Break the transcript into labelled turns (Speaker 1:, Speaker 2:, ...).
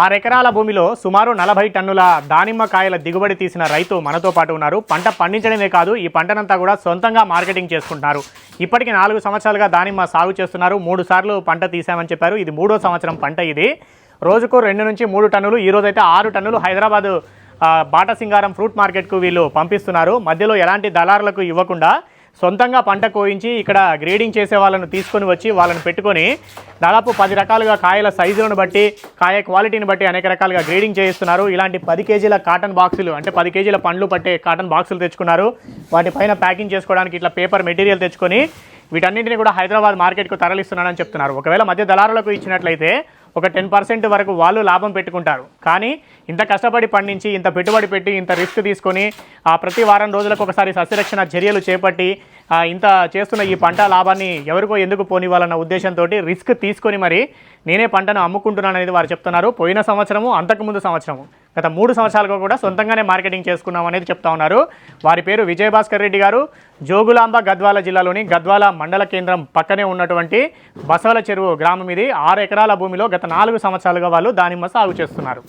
Speaker 1: ఆరు ఎకరాల భూమిలో సుమారు నలభై టన్నుల దానిమ్మ కాయల దిగుబడి తీసిన రైతు మనతో పాటు ఉన్నారు. పంట పండించడమే కాదు ఈ పంటనంతా కూడా సొంతంగా మార్కెటింగ్ చేసుకుంటున్నారు. ఇప్పటికి నాలుగు సంవత్సరాలుగా దానిమ్మ సాగు చేస్తున్నారు. మూడు సార్లు పంట తీసామని చెప్పారు. ఇది మూడో సంవత్సరం పంట ఇది. రోజుకు రెండు నుంచి మూడు టన్నులు ఈరోజైతే ఆరు టన్నులు హైదరాబాద్ బాటసింగారం బాట సింగారం ఫ్రూట్ మార్కెట్కు వీళ్ళు పంపిస్తున్నారు. మధ్యలో ఎలాంటి దళారులకు ఇవ్వకుండా సొంతంగా పంట కోయించి ఇక్కడ గ్రేడింగ్ చేసే వాళ్ళను తీసుకొని వచ్చి వాళ్ళని పెట్టుకొని దాదాపు పది రకాలుగా కాయల సైజులను బట్టి కాయ క్వాలిటీని బట్టి అనేక రకాలుగా గ్రేడింగ్ చేయిస్తున్నారు. ఇలాంటి పది కేజీల కాటన్ బాక్సులు అంటే పది కేజీల పండ్లు పట్టే కాటన్ బాక్సులు తెచ్చుకున్నారు. వాటిపైన ప్యాకింగ్ చేసుకోవడానికి ఇట్లా పేపర్ మెటీరియల్ తెచ్చుకొని వీటన్నింటిని కూడా హైదరాబాద్ మార్కెట్కు తరలిస్తున్నానని చెప్తున్నారు. ఒకవేళ మధ్య దళారులకు ఇచ్చినట్లయితే ఒక టెన్ పర్సెంట్ వరకు వాళ్ళు లాభం పెట్టుకుంటారు. కానీ ఇంత కష్టపడి పండించి ఇంత పెట్టుబడి పెట్టి ఇంత రిస్క్ తీసుకొని ఆ ప్రతి వారం రోజులకు ఒకసారి సస్యరక్షణ చర్యలు చేపట్టి ఇంత చేస్తున్న ఈ పంట లాభాన్ని ఎవరికో ఎందుకు పోనివ్వాలన్న ఉద్దేశంతో రిస్క్ తీసుకొని మరి నేనే పంటను అమ్ముకుంటున్నాను అనేది వారు చెప్తున్నారు. పోయిన సంవత్సరము అంతకుముందు సంవత్సరము. గత మూడు సంవత్సరాలుగా కూడా సొంతంగానే మార్కెటింగ్ చేసుకున్నాం అనేది చెప్తా ఉన్నారు. వారి పేరు విజయభాస్కర్ రెడ్డి గారు. జోగులాంబ గద్వాల జిల్లాలోని గద్వాల మండల కేంద్రం పక్కనే ఉన్నటువంటి బసవల చెరువు గ్రామం ఇది. ఆరు ఎకరాల భూమిలో గత నాలుగు సంవత్సరాలుగా వాళ్ళు దానిమ్మ సాగు చేస్తున్నారు.